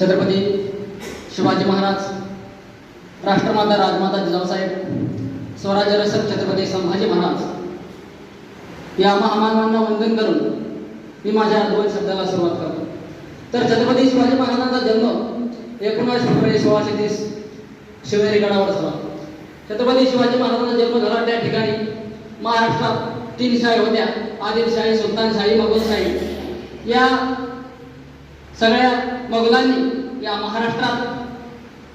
छत्रपती शिवाजी महाराज राष्ट्रमाता राजमाता जिजाऊसाहेब स्वराज्य रसद छत्रपती संभाजी महाराज या महामानवांना वंदन करून मी माझ्या दोन शब्दाला सुरुवात करतो. तर छत्रपती शिवाजी महाराजांचा जन्म एकोणावीस फेब्रुवारी सोळाशे तीस शिवनेरी गडावर झाला. छत्रपती शिवाजी महाराजांचा जन्म झाला त्या ठिकाणी महाराष्ट्रात तीन शाही होत्या. आदिलशाही सुलतानशाही मगोलशाही. या सगळ्या मोगलांनी या महाराष्ट्रात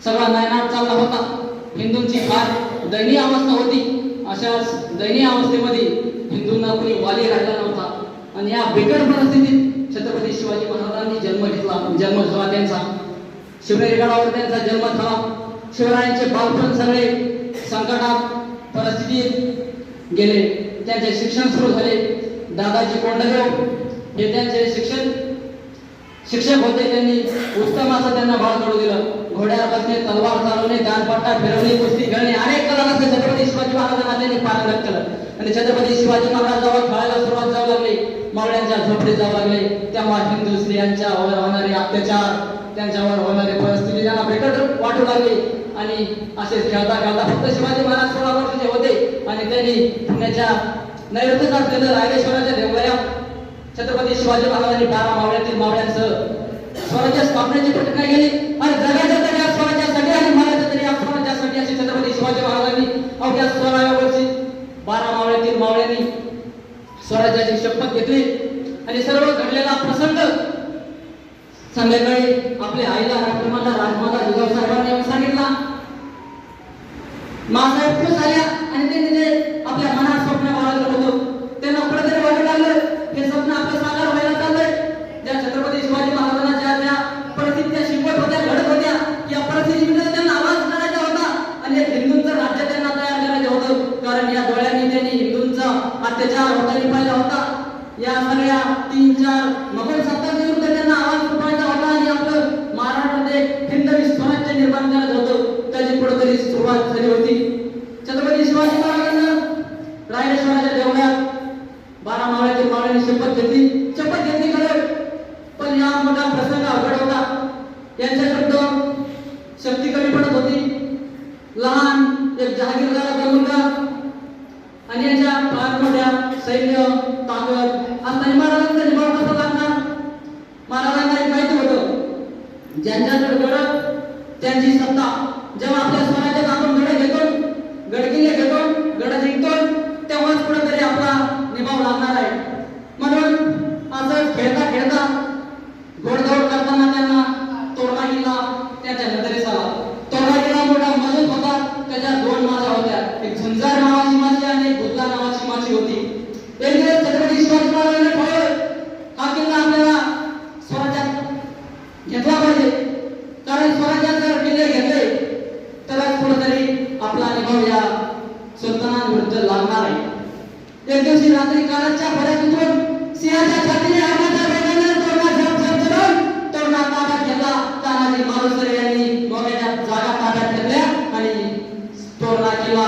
सगळा नायनाट चालला होता. हिंदूंची फार दयनीय अवस्था होती. अशा दयनीय अवस्थेमध्ये हिंदूंना कोणी वाली राहिला नव्हता. आणि या बिकट परिस्थितीत छत्रपती शिवाजी महाराजांनी जन्म घेतला. जन्म झाला त्यांचा. शिवनेरी गडावर त्यांचा जन्म झाला. शिवरायांचे बालपण सगळे संकटात परिस्थितीत गेले. त्यांचे शिक्षण सुरू झाले. दादाजी कोंडदेव हे त्यांचे शिक्षण शिक्षक होते त्यांनी उत्तम असं त्यांना भाग करू दिला. घोड्यावर बसणे तलवार चालवणे दानपट्टा फिरवणे कुस्ती खेळणे अनेक कला छत्रपती शिवाजी महाराजांना त्यांनी पारंगत केलं. आणि छत्रपती शिवाजी महाराज जेव्हा खेळायला सुरुवात जाऊ लागली मावळ्यांच्या झोपडीत जाऊ लागले तेव्हा हिंदू स्त्रियांच्यावर होणारे अत्याचार त्यांच्यावर होणारी परिस्थिती त्यांना बिकट वाटू लागली. आणि असे खेळता खेळता फक्त शिवाजी महाराज सोळा वर्षाचे होते. आणि त्यांनी पुण्याच्या नैऋत्य असलेलं रायरेश्वराच्या देवळात. छत्रपती शिवाजी महाराजांनी बारा मावळ्यातील मावळ्यांसह स्वराज्य स्थापनेची प्रतिज्ञा केली? आणि जगाच्या तरी या स्वराज्यासाठी आणि महाराजा तरी या स्वराज्यासाठी असे छत्रपती शिवाजी महाराजांनी अवघ्या सोळाव्या वर्षी बारा मावळ्यातील मावळ्यांनी स्वराज्याची शपथ घेतली. आणि सर्व घडलेला प्रसंग संध्याकाळी आपल्या आईला राष्ट्रमाता राजमाता जिजाऊ साहेबांनी सांगितला. मासाहेब खुश आल्या आणि त्यांनी ते आपल्या मनात स्वप्न बाळगलं होतं. त्यांना कुठेतरी तेव्हाच आपला निभाव लागणार आहे. म्हणून असं खेळता खेळता घोडदौड करताना त्यांना तोरणा किल्ला त्याच्या नजरेस आला. तोरणा किल्ला मोठा मजबूत होता. त्याच्या दोन माच्या होत्या. एक झुंजार नावाची माशी आणि एक भुतला नावाची माची होती. एक दिवस छत्रपती शिवाजी महाराजांनी ठरवलं हा किल्ला आपल्याला स्वराज्यात घेतला पाहिजे. कारण स्वराज्यात जर किल्ले घेतले तरच कुठेतरी आपला निभाव या सुलतानांविरुद्ध लागणार आहे. एक दिवशी रात्री काळाच्या भऱ्यात उतरून सिंहाच्या छातीने आगाच्या वेगाने तोरणा झप झप चढवून तोरणा ताब्यात घेतला. तानाजी मालुसरे यांनी मोगऱ्याच्या जागा ताब्यात घेतल्या आणि तोरणा किल्ला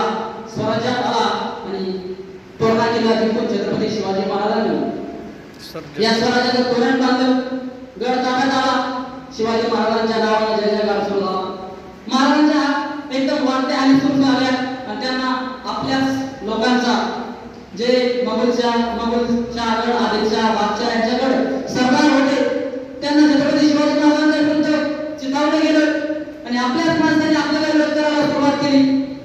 स्वराज्यात आला आणि तोरणा किल्ला जिंकून छत्रपती शिवाजी महाराजांनी या स्वराज्याचं तोरण बांधलं गड ताब्यात आला. शिवाजी महाराजांच्या नावाने जय जयकार सुरू झाला. महाराजांच्या एकदम वाढत्या आणि सुरू झाल्या. आणि त्यांना आपल्याच लोकांचा जे मगलच्या मगलच्या गड आदिलच्या बादशाह यांच्याकडे सरदार होते त्यांना छत्रपती शिवाजी महाराजांच्या विरुद्ध चितावलं गेलं आणि आपल्याच माणसाने आपल्याला विरोध करायला सुरुवात केली.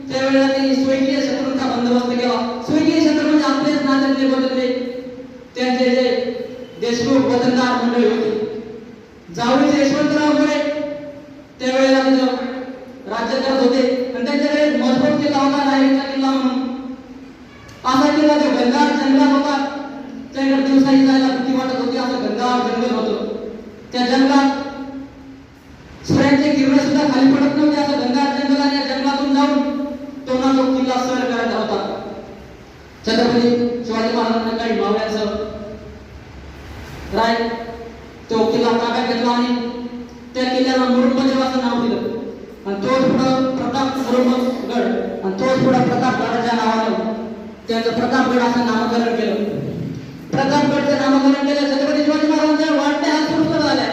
त्यावेळेला त्यांनी स्वयंकीय शत्रूंचा बंदोबस्त केला. स्वयंकीय शत्रू म्हणजे आपलेच नात्यातले बदलले. त्यांचे जे देशमुख वतनदार मंडळी होती. जावळीचे यशवंतराव मोरे त्यावेळेला राज्य करत होते आणि त्यांच्याकडे मजबूत किल्ला होता रायगडचा किल्ला म्हणून. असा किल्ला जो गंगार जंगलात होता. त्याकडे दिवसाही जायला भीती वाटत होती. असं गंगार जंगल होतं. त्या जंगलात सूर्याचे किरण सुद्धा खाली पडत नव्हते. असं गंगार जंगल आणि या जंगलातून जाऊन तो ना तो किल्ला सर करायचा होता. छत्रपती शिवाजी महाराजांना काही मावळ्यांसह राय तो किल्ला ताब्यात घेतला आणि त्या किल्ल्याला मुरुंबदेव असं नाव दिलं. आणि तोच पुढं प्रताप मुरुंब गड आणि तोच पुढं प्रताप प्रतापगडाच्या नावानं त्यांचं प्रतापगड असं नामकरण केलं. प्रतापगडचं नामकरण केलं छत्रपती शिवाजी महाराजांच्या वाढत्या हा सुरू झाल्या.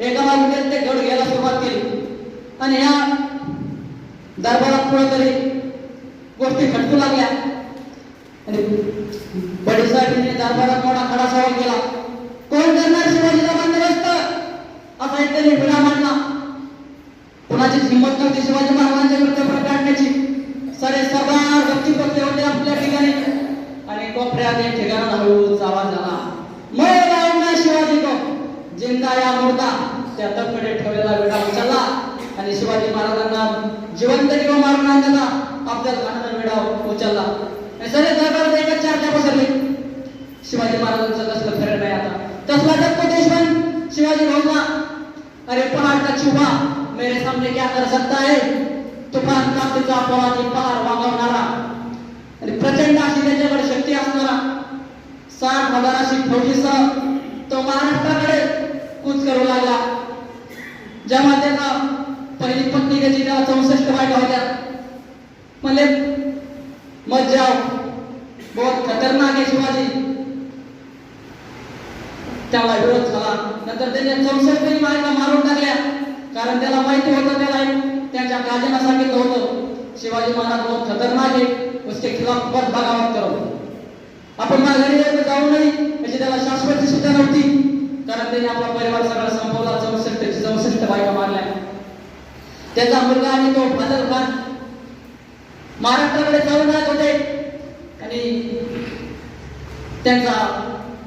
एका बाजूने ते गड घ्यायला सुरुवात केली. आणि ह्या दरबारात कुठेतरी गोष्टी खटकू लागल्या. आणि बडी दरबारात मोठा खडा सवाल केला. कोण करणार शिवाजीला बंदोबस्त असा एक त्यांनी विडा मांडला. कुणाची हिंमत नव्हती शिवाजी महाराजांच्या विरुद्ध प्रकार काढण्याची सारे सरदार गप्ती बसले होते आपल्या ठिकाणी आणि ठिकाणाला एक ठिकाण आवाज झाला. मैं लावूंगा शिवाजी को जिंदा या मुर्दा त्या तकडे ठेवलेला विडा उचलला आणि शिवाजी महाराजांना जिवंत किंवा मारून आणण्याचा आपल्या खानाचा विडा उचलला. सगळे दरबारात एकच चर्चा पसरली. शिवाजी महाराजांचं कसलं खरं नाही आता. तसला जग देशवन शिवाजी भाऊला. अरे पहाड़ का चूहा मेरे सामने क्या कर सकता है? तुफान कापीचा पवाची पहाड वागवणारा. आणि प्रचंड अशी त्याच्याकडे साठ हजाराची फौजीसह तो महाराष्ट्राकडे कूच करू लागला. जेव्हा त्याचा पहिली पत्नी त्याची त्याला चौसष्ट बायका होत्या. म्हणजे मत जाओ हो. बहुत खतरनाक आहे शिवाजी. त्याला विरोध झाला. नंतर त्याने चौसष्टही बायका मारून टाकल्या. कारण त्याला माहिती होतं त्याला त्यांच्या काजीना सांगितलं होतं शिवाजी महाराज बहुत खतरनाक आहे. उसके खिलाफ बहुत बगावत करो. आपण माघारी जाऊ नये म्हणजे त्याला शाश्वती सुद्धा नव्हती. कारण त्याने आपला परिवार सगळा संपवला चौसष्ट चौसष्ट बायका मारल्या. त्याचा मुलगा आणि तो फादर खान महाराष्ट्राकडे जाऊन जात होते. आणि त्यांचा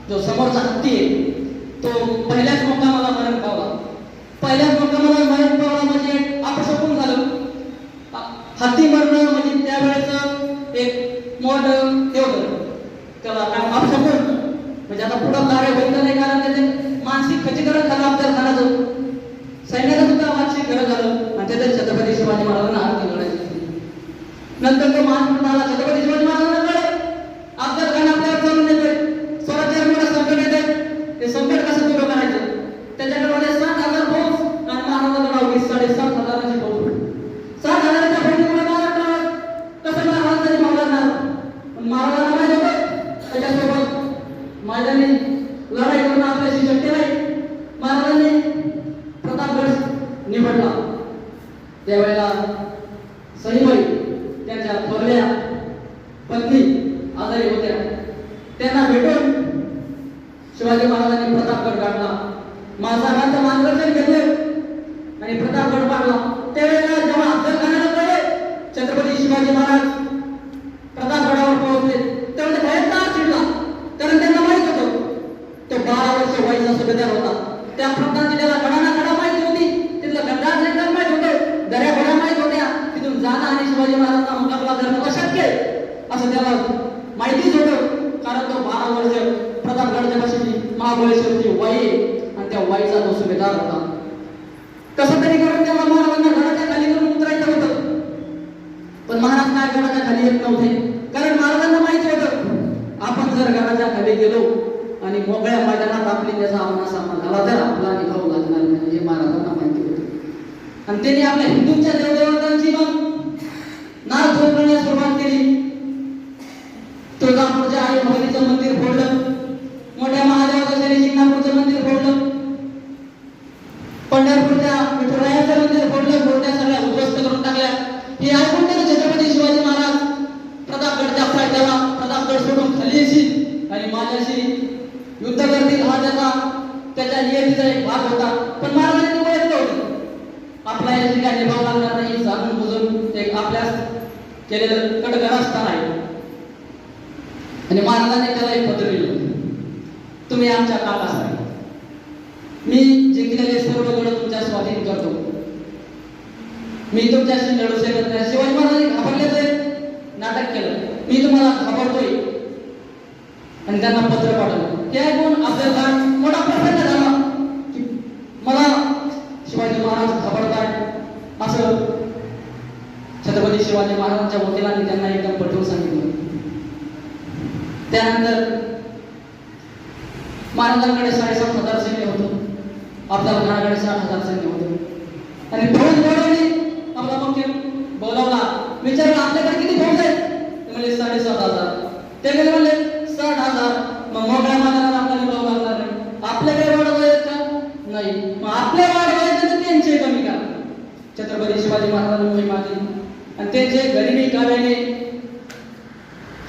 जो समोरचा हत्ती आहे तो पहिल्याच मुक्कामाला मरण पावला. पहिल्याच मुक्कामाला मरण पावला म्हणजे अपशकून झालं अ- हत्ती मरण म्हणजे त्यावेळेच एक मोठ हे होतं त्याला काय अपशकून म्हणजे आता पुढं कार्य होईल का नाही कारण त्याचे मानसिक खच्चीकरण झालं अफजल खानाचं सैन्याला सुद्धा मानसिक गरज झालं आणि त्याच्यात छत्रपती शिवाजी महाराजांना हात लढायची नंतर तो महान आला छत्रपती शिवाजी महाराजांना कळलं अफजल खान आपल्यावर चालून येतोय स्वराज्यावर मोठं संकट येतंय ते संकट कसं दूर करायचं त्याच्याकडे होते सात हजार फौज आणि महाराजांकडे वीस साडेसात हजाराची फौज सात हजाराच्या फौजीमुळे महाराष्ट्रात कसं महाराजांनी महाराजांना पण महाराजांना माहीत होतं त्याच्यासोबत माझ्याने लढाई करून आपल्याशी शक्य नाही महाराजांनी प्रतापगड निवडला त्यावेळेला सईबाई त्यांच्या थोरल्या पत्नी आजारी होत्या त्यांना भेटून शिवाजी महाराजांनी प्रतापगड काढला महासाहेबांचं मार्गदर्शन घेतलं. आणि प्रतापगड पाडला त्यावेळेला जेव्हा अफजल खानाला कळले छत्रपती शिवाजी महाराज प्रतापगडावर पोहोचले तेव्हा ते भयंकर चिडला कारण त्यांना माहीत होतं तो बारा वर्ष वयाचा सुभेदार होता त्या प्रतापची त्याला गडाना गडा माहिती होती तिथलं गड्डा सेंटर माहीत होतं दऱ्या भड्या माहीत होत्या तिथून जाणं आणि शिवाजी महाराजांचा मुकाबला करणं अशक्य आहे असं त्याला माहितीच होतं कारण तो बारा वर्ष प्रतापगडच्या पाशी महाबळेश्वरची वाई आहे आणि त्या वाईचा होता. कसं तरी करून त्याला महाराजांना घराच्या खाली करून उतरायचं होतं. पण महाराज काय घराच्या खाली येत नव्हते. कारण महाराजांना माहिती होतं आपण जर घराच्या खाली गेलो आणि मोकळ्या मैदानात आपली त्याचा आमना सामना झाला तर आपला निभाव लागणार नाही हे महाराजांना माहिती होते. आणि त्यांनी आपल्या हिंदूंच्या देवदेवतांची मग नाव झोपण्यास सुरुवात केली तुळजापूरच्या आई भवानीचं मंदिर फोडलं मोठ्या महादेवाचं शनी शिंगणापूरचं मंदिर फोडलं पंढरपूरच्या विठुरायाचं मंदिर फोडलं मूर्त्या सगळ्या उद्ध्वस्त करून टाकल्या हे ऐकून त्याने छत्रपती शिवाजी महाराज प्रतापगडच्या फायद्याला प्रतापगड सोडून खाली येशील आणि माझ्याशी युद्ध करतील हा त्याचा त्याच्या नियतीचा एक भाग होता पण महाराजांनी ते ओळखलं होतं आपला या ठिकाणी निभाव लागणार नाही जाणून बुजून एक आपल्यास केलेलं कडगडास्थान आहे आणि महाराजांनी त्याला एक पत्र लिहिलं आईच्या आमच्या काकास मी जिंकलेले सर्व गड तुमच्या स्वाधीन करतो. मी तुमच्याशी लढू शकत नाही. शिवाजी महाराजांनी घाबरल्याचं नाटक केलं. मी तुम्हाला घाबरतोय. आणि त्यांना पत्र पाठवलं. ते ऐकून अफजल खान मोठा प्रसन्न झाला. की मला शिवाजी महाराज घाबरतात. असं छत्रपती शिवाजी महाराजांच्या वकिलांनी त्यांना एकदम पटवून सांगितलं. त्यानंतर महाराजांकडे साडेसात हजार सैन्य होतं. अफजल खानाकडे साठ हजार सैन्य होतं. आणि फौज बोलवली आपला मुख्य बोलावला. विचारलं आपल्याकडे किती फौज आहेत ते म्हणले साडेसात हजार ते गेले म्हणले साठ हजार मग मोकळ्या मैदानात आपल्याला निभाव लागणार नाही आपल्याकडे वाढ आहेत का नाही मग आपल्या वाढ व्हायचं तर ते त्यांचे कमी करा छत्रपती शिवाजी महाराजांनी मोहीम आखली आणि त्यांचे गरिबी काव्याने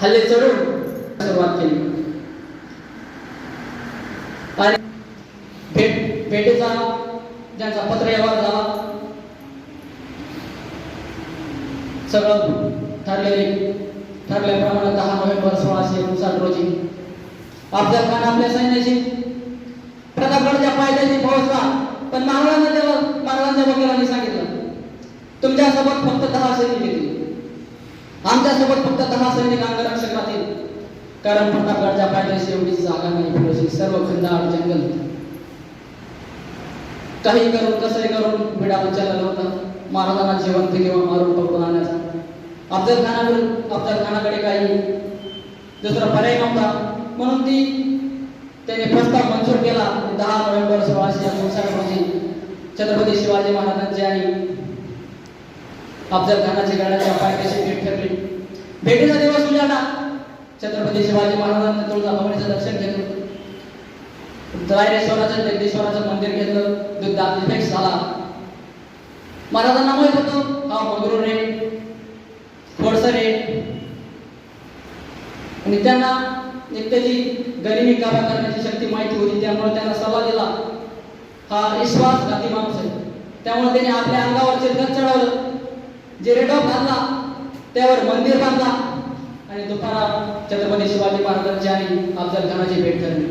हल्ले चढून सुरुवात केली आणि भेट भेटीचा ज्यांचा पत्र व्यवहार झाला सगळं ठरलेले ठरल्याप्रमाणे दहा नोव्हेंबर सोळाशे एकोणसाठ रोजी. अफजल खान आपल्या सैन्याशी. प्रतापगडच्या पायथ्याशी पोहोचला. पण महाराजांना त्याला महाराजांच्या वकिलांनी सांगितलं तुमच्यासोबत फक्त दहा सैनिक येतील. आमच्यासोबत फक्त दहा सैनिक अंगरक्षक राहतील कारण प्रतापगडच्या पायथ्याशी एवढी जागा नाही पुरेशी सर्व खंडाळ जंगल. काही करून कसंही करून विडा उचलला होता महाराजांना जिवंत किंवा मारून पकडून आणायचा. अफजल खानाकडून अफजल खानाकडे काही दुसरा पर्याय नव्हता. म्हणून ती त्याने प्रस्ताव मंजूर केला. दहा नोव्हेंबर सोळाशे एकोणसाठ रोजी छत्रपती शिवाजी महाराजांची आणि अफजल खानाची गडाच्या पायथ्याशी भेट ठरली. भेटीचा दिवस उजाडला छत्रपती शिवाजी महाराजांनी तुळजाभवानीचं दर्शन घेतलं. रायरेश्वराचं जगदीश्वराचं मंदिर घेतलं. दुग्धाभिषेक झाला. महाराजांना माहीत होतं हा मंगरूळ रे खोडसर रे आणि त्यांना एक त्याची गरिबी काबा करण्याची शक्ती माहिती होती त्यामुळे त्यांना सल्ला दिला. हा विश्वासघाती माणूस आहे. त्यामुळे त्याने आपल्या अंगावर चिरकत चढवलं. जे रेडॉप घातला त्यावर मंदिर बांधला. छत्रपती शिवाजी महाराजांची आणि अफजल खानाची भेट झाली.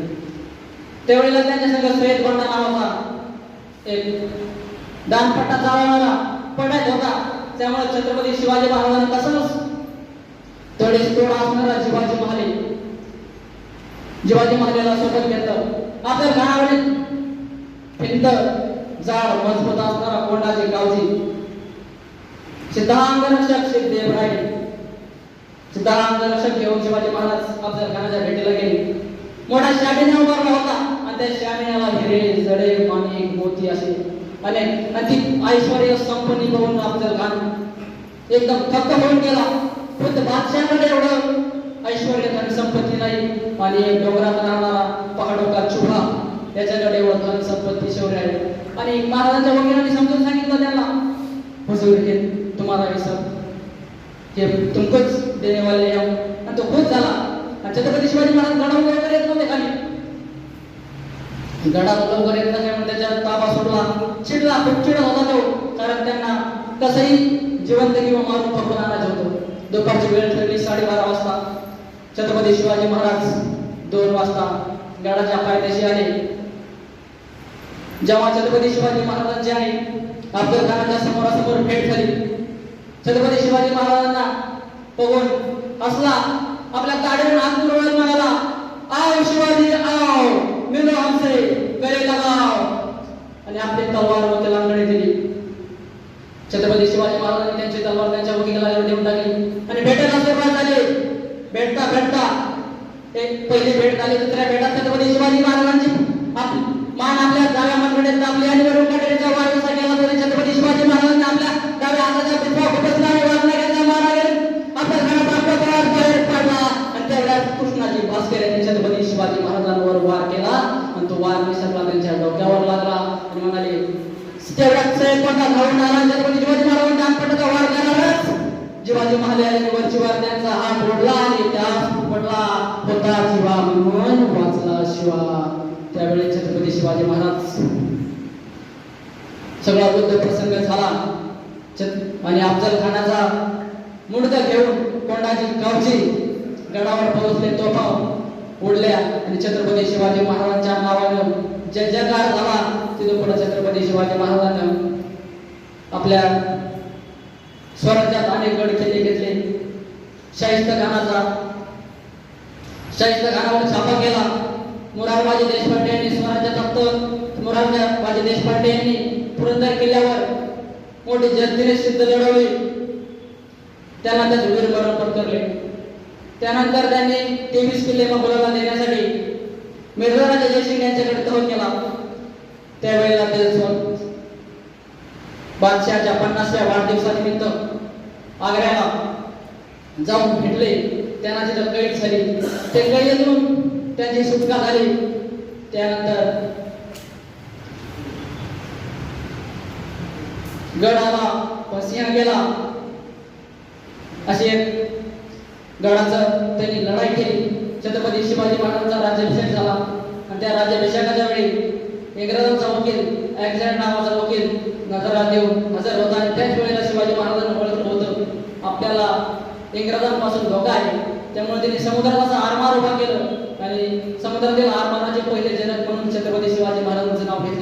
त्यावेळेला त्यांच्या संघ सय्यद बंडा नावाचा एक दानपट्टा चालवणारा पंडित होता. त्यामुळे छत्रपती शिवाजी महाराजांनी तसंच तोडेस तोडा असणारा शिवाजी महाले शिवाजी महालेला सोबत घेतलं. आपल्या घरावरील भिंत जाड मजबूत असणारा कोंडाजी गावजी सिद्धांगरक्षक सिद्धेव राहिले सिद्धांगरक्षक घेऊन शिवाजी महाराज अफजल खानाच्या भेटीला गेले. मोठा शामिना उभारला होता. आणि त्या शामिनाला हिरे जडे पाणी मोती असे अनेक आणि ऐश्वर्य संपन्न बघून अफजल खान एकदम थक्क होऊन गेला. खुद्द बादशाहकडे एवढं ऐश्वर्य धन संपत्ती नाही. आणि एक डोंगरात राहणारा पहाडो का चुहा त्याच्याकडे एवढं धन संपत्ती शेवटी आहे. आणि महाराजांच्या वकिलांनी समजून सांगितलं त्यांना हुजूर हे तुम्हाला हे सब हे तुमकोच देने वाले हम." आणि तो खुश झाला. आणि छत्रपती शिवाजी महाराज गडावर लवकर येत नव्हते खाली. गडावर लवकर येत नसल्यामुळे म्हणून त्याच्या ताबा सोडला. चिडला खूप चिड होता तो. कारण त्यांना कसंही जिवंत किंवा मारून पकडून आणायचं होतं. दुपारची वेळ ठरली साडेबारा वाजता. छत्रपती शिवाजी महाराज दोन वाजता गडाच्या पायथ्याशी आले. जेव्हा छत्रपती शिवाजी महाराजांची आहे अफजल खानाच्या समोरासमोर भेट झाली. छत्रपती शिवाजी महाराजांना बघून असला आपल्या ताडीवरून हात पुरवत म्हणाला आव शिवाजी आव. मिलो हमसे गले लगाव. आणि आपली तलवार व त्याला अंगडी दिली. छत्रपती शिवाजी महाराजांनी त्यांची तलवार त्यांच्या वकिलावर देऊन टाकली. आणि भेटायला सुरुवात झाली. भेटता भेटता. एक पहिली भेट झाली दुसऱ्या भेटात छत्रपती शिवाजी महाराजांची मान आपल्या जागा मनगडे दाबली आणि वरून वारसा केला तरी छत्रपती शिवाजी महाराज आणि अफजल खानाचा मुडदा घेऊन कोंडाची गावची गडावर पोहोचले. तोफा उडल्या. आणि छत्रपती शिवाजी महाराजांच्या नावानं जय जयकार झाला. तिथून पुढे छत्रपती शिवाजी महाराजांना आपल्या स्वराज्यात अनेक गड किल्ले घेतले. शाहिस्त खानाचा शाहिस्त खानावर छापा केला. मुरारबाजी देशपांडे यांनी स्वराज्यात फक्त मुरारबाजी देशपांडे यांनी पुरंदर किल्ल्यावर मोठी जनतेने सिद्ध लढवली. त्यानंतर वीर मरण पत्करले त्यानंतर त्यांनी तेवीस किल्ले मकुलाला देण्यासाठी मिर्झाराजा जयसिंग यांच्याकडे तह केला. त्यावेळेला ते बादशहाच्या पन्नासव्या वाढदिवसानिमित्त आग्र्याला जाऊन भेटले. त्यांना तिथं कैद झाली. ते कैदेतून त्यांची सुटका झाली. त्यानंतर गड आला पण सिंह गेला. अशी एक गडाचं त्यांनी लढाई केली. छत्रपती शिवाजी महाराजांचा राज्याभिषेक झाला. आणि त्या राज्याभिषेकाच्या वेळी इंग्रजांचा वकील ॲक्झॅक्ट नावाचा वकील नजरात देऊन हजर होता. आणि त्याच वेळेला शिवाजी महाराजांना ओळखलं होतं आपल्याला इंग्रजांपासून धोका आहे. त्यामुळे त्यांनी समुद्रात आरमार उभा केलं. आणि समुद्रातील आरमाराचे पहिले जनक म्हणून छत्रपती शिवाजी महाराजांचं नाव घेतलं.